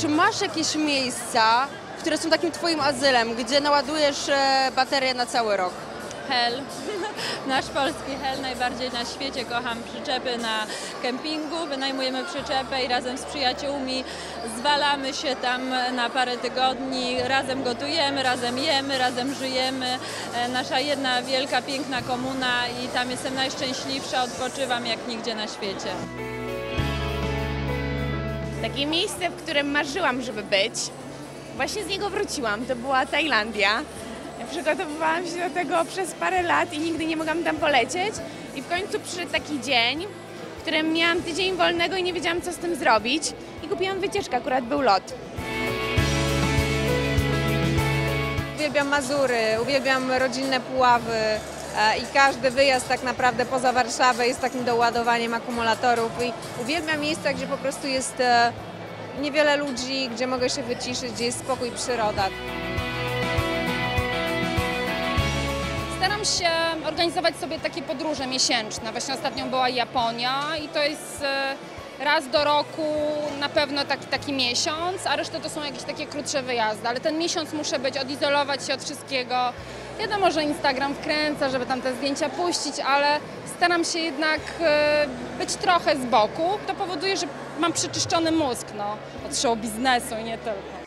Czy masz jakieś miejsca, które są takim twoim azylem, gdzie naładujesz e, baterię na cały rok? Hel, nasz polski Hel, najbardziej na świecie kocham przyczepy na kempingu, wynajmujemy przyczepę i razem z przyjaciółmi zwalamy się tam na parę tygodni, razem gotujemy, razem jemy, razem żyjemy. E, Nasza jedna wielka, piękna komuna i tam jestem najszczęśliwsza, odpoczywam jak nigdzie na świecie. Takie miejsce, w którym marzyłam, żeby być. Właśnie z niego wróciłam. To była Tajlandia. Przygotowywałam się do tego przez parę lat i nigdy nie mogłam tam polecieć. I w końcu przyszedł taki dzień, w którym miałam tydzień wolnego i nie wiedziałam, co z tym zrobić. I kupiłam wycieczkę, akurat był lot. Uwielbiam Mazury, uwielbiam rodzinne Puławy i każdy wyjazd tak naprawdę poza Warszawę jest takim doładowaniem akumulatorów i uwielbiam miejsca, gdzie po prostu jest e, niewiele ludzi, gdzie mogę się wyciszyć, gdzie jest spokój przyroda. Staram się organizować sobie takie podróże miesięczne. Właśnie ostatnią była Japonia i to jest e, raz do roku na pewno taki, taki miesiąc, a reszta to są jakieś takie krótsze wyjazdy. Ale ten miesiąc muszę być, odizolować się od wszystkiego. Wiadomo, że Instagram wkręca, żeby tam te zdjęcia puścić, ale staram się jednak e, być trochę z boku. To powoduje, że mam przeczyszczony mózg no, od show biznesu i nie tylko.